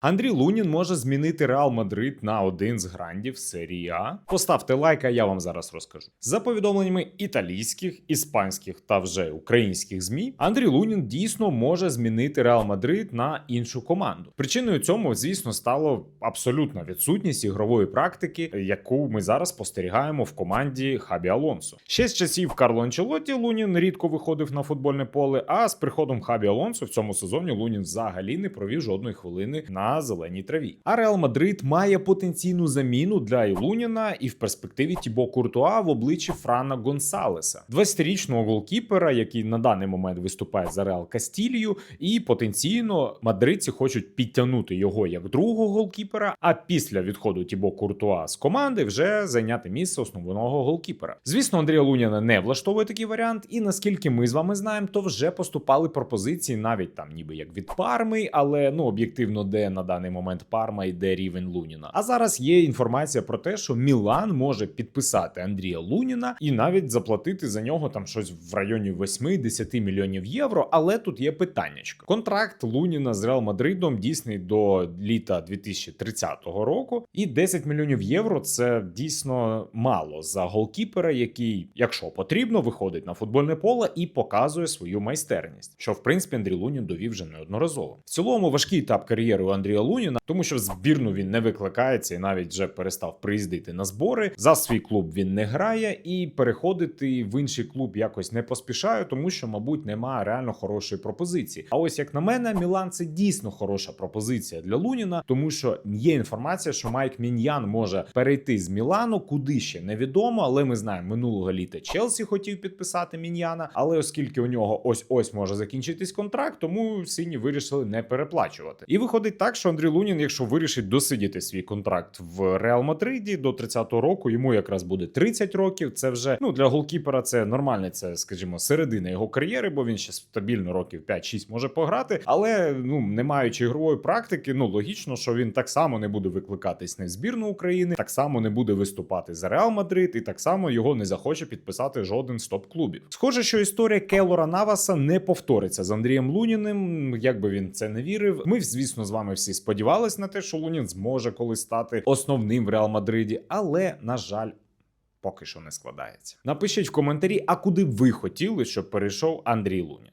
Андрій Лунін може змінити Реал Мадрид на один з грандів серії А. Поставте лайк, а я вам зараз розкажу. За повідомленнями італійських, іспанських та вже українських змі, Андрій Лунін дійсно може змінити Реал Мадрид на іншу команду. Причиною цьому, звісно, стало абсолютна відсутність ігрової практики, яку ми зараз спостерігаємо в команді Хабі Алонсо. Ще з часів Карло Анчелотті Лунін рідко виходив на футбольне поле. А з приходом Хабі Алонсо в цьому сезоні Лунін взагалі не провів жодної хвилини на зеленій траві. А Реал Мадрид має потенційну заміну для Ілуніна і в перспективі Тібо Куртуа в обличчі Франа Гонсалеса, 20-річного голкіпера, який на даний момент виступає за Реал Кастілію, і потенційно мадридці хочуть підтягнути його як другого голкіпера. А після відходу Тібо Куртуа з команди вже зайняти місце основного голкіпера. Звісно, Андрія Луніна не влаштовує такий варіант, і наскільки ми з вами знаємо, то вже поступали пропозиції навіть там, ніби як від Парми, але ну об'єктивно, де на даний момент Парма і де рівень Луніна. А зараз є інформація про те, що Мілан може підписати Андрія Луніна і навіть заплатити за нього там щось в районі 8-10 мільйонів євро. Але тут є питаннячко. Контракт Луніна з Реал Мадридом дійсний до літа 2030 року, і 10 мільйонів євро це дійсно мало за голкіпера, який, якщо потрібно, виходить на футбольне поле і показує свою майстерність, що в принципі Андрій Лунін довів вже неодноразово. В цілому важкий етап кар'єри у Андрія Луніна, тому що в збірну він не викликається і навіть вже перестав приїздити на збори. За свій клуб він не грає і переходити в інший клуб якось не поспішає, тому що, мабуть, немає реально хорошої пропозиції. А ось як на мене, Мілан це дійсно хороша пропозиція для Луніна, тому що є інформація, що Майк Міньян може перейти з Мілану, куди ще невідомо, але ми знаємо, минулого літа Челсі хотів підписати Міньяна, але оскільки у нього ось ось може закінчитись контракт, тому сині вирішили не переплачувати. І виходить так, що Андрій Лунін, якщо вирішить досидіти свій контракт в Реал Мадриді до 30-го року, йому якраз буде 30 років. Це вже ну для голкіпера це нормально, це скажімо, середина його кар'єри, бо він ще стабільно років 5-6 може пограти. Але ну не маючи ігрової практики, ну логічно, що він так само не буде викликатись в збірну України, так само не буде виступати за Реал Мадрид, і так само його не захоче підписати жоден з топ-клубів. Схоже, що історія Келора Наваса не повториться з Андрієм Луніним. Як би він це не вірив, ми звісно з вами всі сподівались на те, що Лунін зможе колись стати основним в Реал Мадриді, але на жаль. Поки що не складається. Напишіть в коментарі, а куди ви хотіли, щоб перейшов Андрій Лунін.